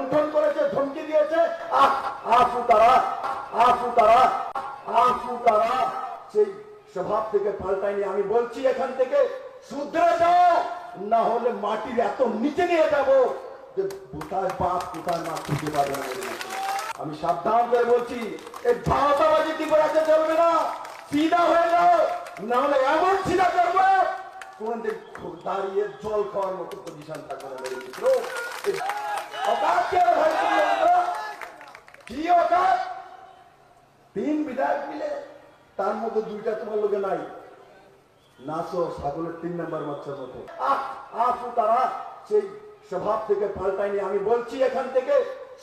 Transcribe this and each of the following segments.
লুণ্ঠন করেছে, ধমকি দিয়েছে। আহ তারা তারা সেই স্বভাব থেকে পাল্টায়নি। আমি বলছি এখান থেকে, শুধরে যাও না হলে মাটির এত নিচে নিয়ে যাব যে কোথায় বাপ কোথায় মা খুঁজে পাবে না আমি সাবধান করে বলছি, এই ভারতাবাজি ত্রিপুরাতে চলবে না? সিধা হয়ে যাও, না হলে এমন সিধা কোনদিন দাঁড়িয়ে জল খাওয়ার মতো পজিশন থাকবে না কি তিন বিধায়ক মিলে তার মধ্যে দুইটা তোমার লোকে নাই। নাচো তিন নাম্বার মতো। আসু তারা সেই স্বভাব থেকে পাল্টায়নি। আমি বলছি এখান থেকে,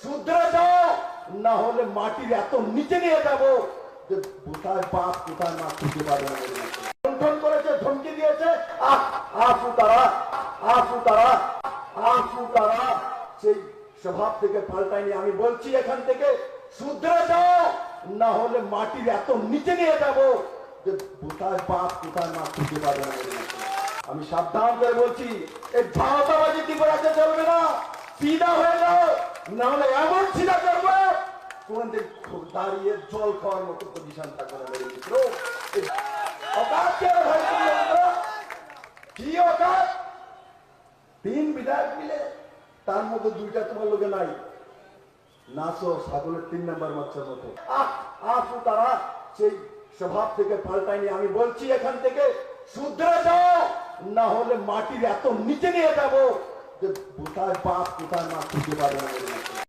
শুধরে যাও, না হলে মাটির এত নিচে নিয়ে যাব যে কোথায় বাপ, কোথায় খুঁজে পাবে করেছে, ধমকি দিয়েছে। আসু তারা আসু তারা আসু তারা সেই স্বভাব থেকে পাল্টাইনি আমি বলছি এখান থেকে, শুধরে যাও না হলে মাটির এত নিচে নিয়ে যাব যে কোথায় বাপ কোথায় মা খুঁজে পাবে না আমি সাবধান করে বলছি, এই চলবে না? সিধা হয়ে যাও, না হলে এমন সিধা দাঁড়িয়ে জল খাওয়ার মতো পজিশন থাকবে না অকাত? তিন বিধায়ক মিলে তার মধ্যে দুইটা তোমার লোকে নাই। নাচো, ছাগলের তিন নাম্বার বাচ্চার মতো। আহ আসু তারা সেই স্বভাব থেকে পাল্টায়নি। আমি বলছি এখান থেকে, শুধরে যাও, না হলে মাটির এত নিচে নিয়ে যাব যে কোথায় বাপ কোথায় মা খুঁজে পাবে না।